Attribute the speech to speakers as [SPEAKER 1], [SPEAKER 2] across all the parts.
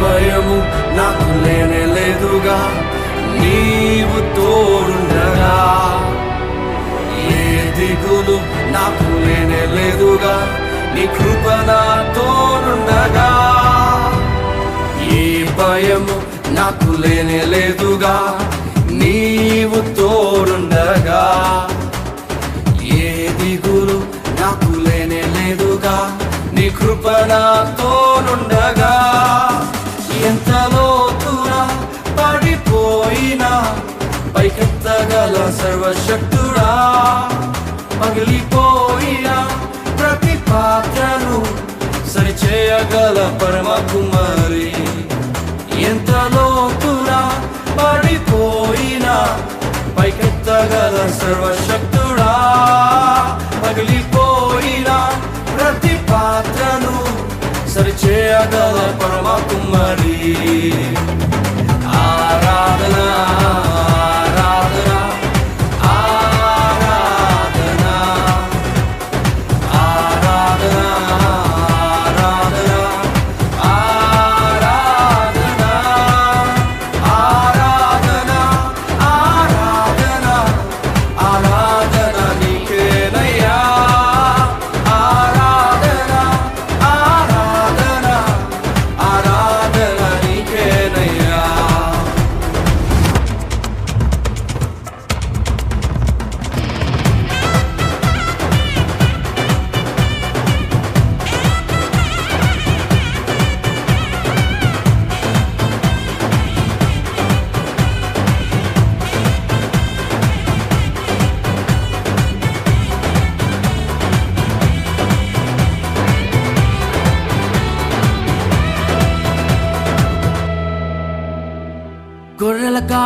[SPEAKER 1] భయము నాకు లేనే లేదుగా. నీవు తోడుండగా. ఏ దిగులు నాకు లేనే లేదుగా. నీ కృప నా తోడుండగా. ఏ భయము నాకు లేనే లేదుగా. నీవు తోడుండగా. ఏ దిగులు నాకు లేనే లేదుగా. నీ కృప నాతోనుండగా పోయినా పైకెత్తగల సర్వశక్తుడా. పగిలిపోయిన ప్రతి పాత్రను సరిచేయగల పరమ కుమారి ఎంత లోతునా పడిపోయినా పైకెత్తగల సర్వశక్తుడా. పగిలిపోయిన ప్రతి పాత్రను సరిచేయగల పరమ కుమారి साधना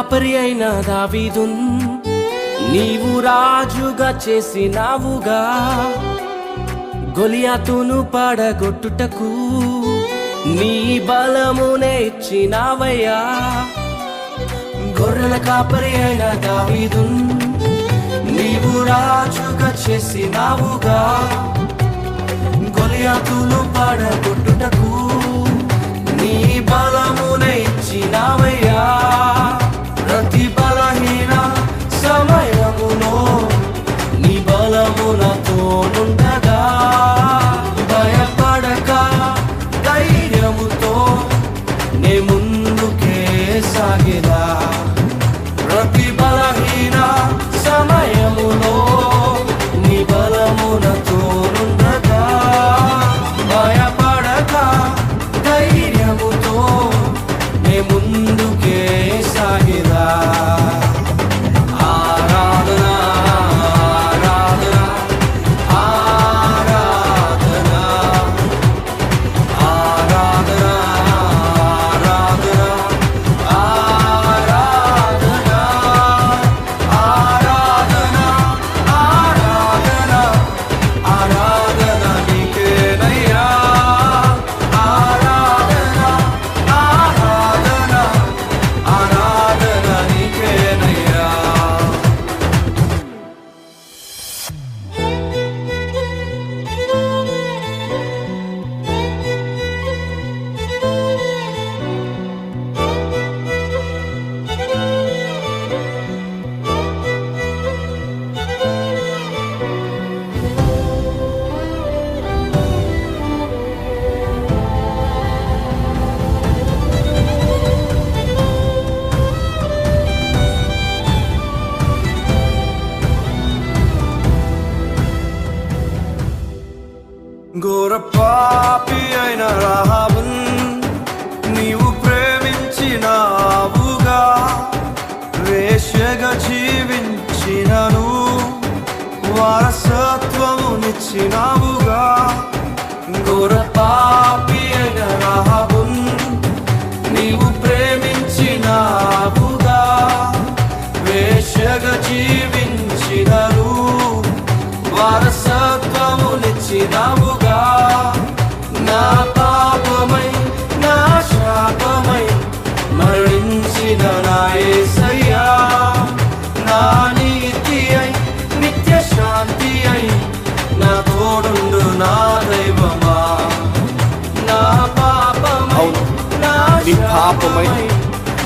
[SPEAKER 1] కాపరి అయిన దావీదున్ నీవు రాజుగా చేసినావుగా. గొలియాతును పడగొట్టుటకు నీ బలమునే ఇచ్చినావయ్యా గొర్రెల కాపరి అయిన దావీదున్ నీవు రాజుగా చేసినావుగా. గొలియాతును పడగొట్టుటకు నీ బలమునే ఇచ్చినావయ్యా బలమునతో నుండగా భయపడక ధైర్యముతో నే ముందుకే సాగిదా ప్రతి బలహీన సమయములో నీ బలమునతో నుండగా భయపడక ధైర్యముతో నే ముందుకే ఘోర పాపి అయిన రాహబున్ నీవు ప్రేమించినావుగా. వేశ్యగా జీవించినను వారసత్వమునిచ్చినావుగా. ఘోర పాపి అయిన రాహబున్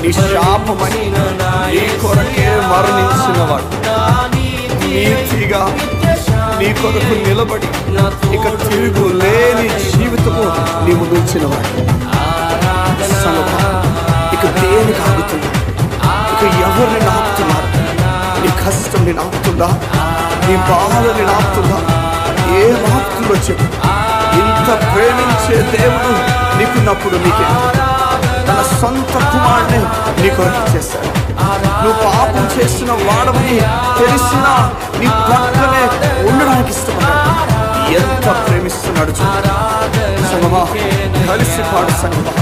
[SPEAKER 1] నీ శాపమని నీ
[SPEAKER 2] కొరకే మరణించినవాడు నీతిగా నీ కొరకు నిలబడి ఇక తిరుగు లేని జీవితము నీవు నుంచినవాడు ఇక దేనికి ఆగుతున్నా ఇక ఎవరిని ఆపుతున్నారు నీ కష్టం నేను ఆపుతుందా నీ బాధని నాపుతుందా ఏ ఆపుతుందో చెప్పు? ఇంత ప్రేమించే దేవుడు నీకున్నప్పుడు నీకే. తన సొంత కుమారుడు కొరకు చేశాడు నువ్వు పాపం చేసిన వాడవని తెలిసినా నీ పక్కనే ఉండడానికి ఇష్టపడ్డాడు ఎంత ప్రేమిస్తున్నాడు చూడు. సంగమా కలిసి పాడు సంగమా.